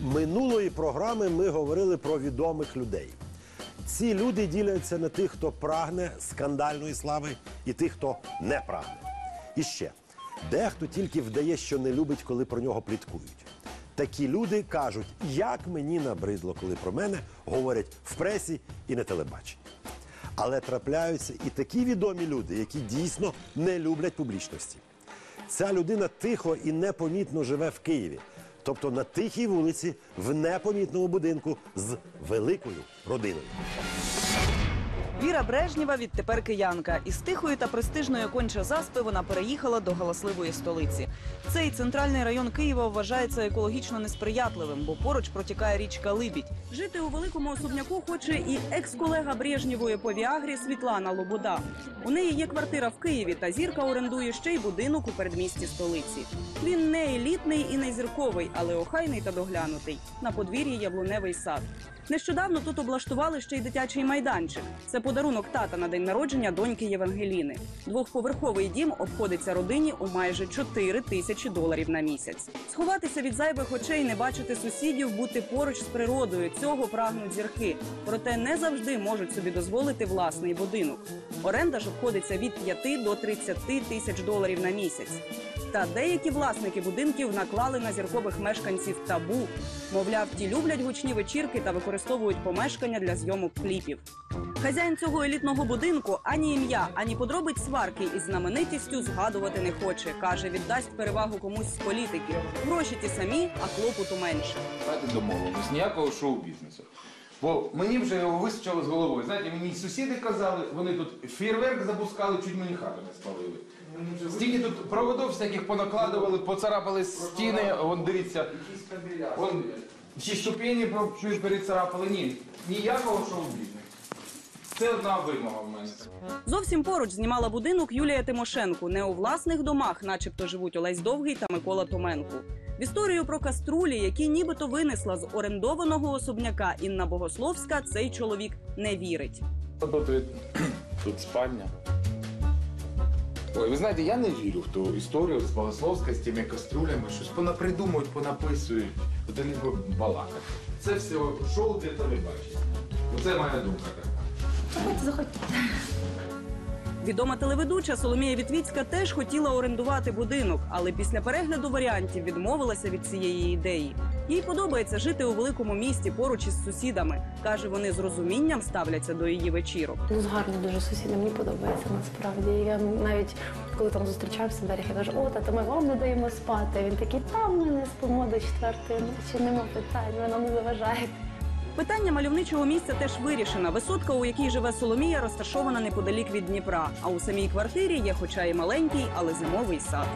Минулої програми ми говорили про відомих людей. Ці люди діляться на тих, хто прагне скандальної слави, і тих, хто не прагне. І ще дехто тільки вдає, що не любить, коли про нього пліткують. Такі люди кажуть, як мені набридло, коли про мене говорять в пресі і на телебаченні. Але трапляються і такі відомі люди, які дійсно не люблять публічності. Ця людина тихо і непомітно живе в Києві, тобто на тихій вулиці, в непомітному будинку з великою родиною. Віра Брежнєва відтепер киянка. Із тихої та престижної конча заспи вона переїхала до галасливої столиці. Цей центральний район Києва вважається екологічно несприятливим, бо поруч протікає річка Либідь. Жити у великому особняку хоче і екс-колега Брежнєвої по Віагрі Світлана Лобода. У неї є квартира в Києві, та зірка орендує ще й будинок у передмісті столиці. Він не елітний і не зірковий, але охайний та доглянутий. На подвір'ї яблуневий сад. Нещодавно тут облаштували ще й дитячий майданчик. Це подарунок тата на день народження доньки Євангеліни. Двохповерховий дім обходиться родині у майже 4 тисячі доларів на місяць. Сховатися від зайвих очей, не бачити сусідів, бути поруч з природою. Цього прагнуть зірки. Проте не завжди можуть собі дозволити власний будинок. Оренда ж обходиться від 5 до 30 тисяч доларів на місяць. Та деякі власники будинків наклали на зіркових мешканців табу. Мовляв, ті люблять гучні вечірки та використовують помешкання для зйомок кліпів. Хазяїн цього елітного будинку ані ім'я, ані подробиць сварки із знаменитістю згадувати не хоче. каже, віддасть перевагу комусь з політиків. Гроші ті самі, а клопоту менше. Давайте домовимось, ніякого шоу-бізнесу. Бо мені вже його вистачило з головою. Знаєте, мені сусіди казали, вони тут фейерверк запускали, чуть мені хату не спалили. Стільки тут проводов всяких понакладували, поцарапали стіни, вон дивіться, вон всі ступені перецарапали. Ні, ніякого шоу-бізнесу. Це одна вимога в мене. Зовсім поруч знімала будинок Юлія Тимошенко. Не у власних домах, начебто живуть Олесь Довгий та Микола Томенко. В історію про каструлі, які нібито винесла з орендованого особняка Інна Богословська, цей чоловік не вірить. Тут, від- тут спальня. Ой, ви знаєте, я не вірю в ту історію з Богословська, з тими каструлями, щось понапридумують, понаписують, вони б балакати. Це все шоу для телебачення. Оце моя думка така. Заходьте, заходьте. Відома телеведуча Соломія Вітвіцька теж хотіла орендувати будинок, але після перегляду варіантів відмовилася від цієї ідеї. Їй подобається жити у великому місті поруч із сусідами. каже, вони з розумінням ставляться до її вечірок. Ну, гарні дуже сусіди, мені подобається насправді. Я навіть коли там зустрічаємося в дверях, я кажу, о, тато, ми вам не даємо спати. Він такий, там ми не спимо до четвертої ночі, нема питань, ви нам не заважаєте. Питання мальовничого місця теж вирішено. Висотка, у якій живе Соломія, розташована неподалік від Дніпра. А у самій квартирі є, хоча і маленький, але зимовий сад.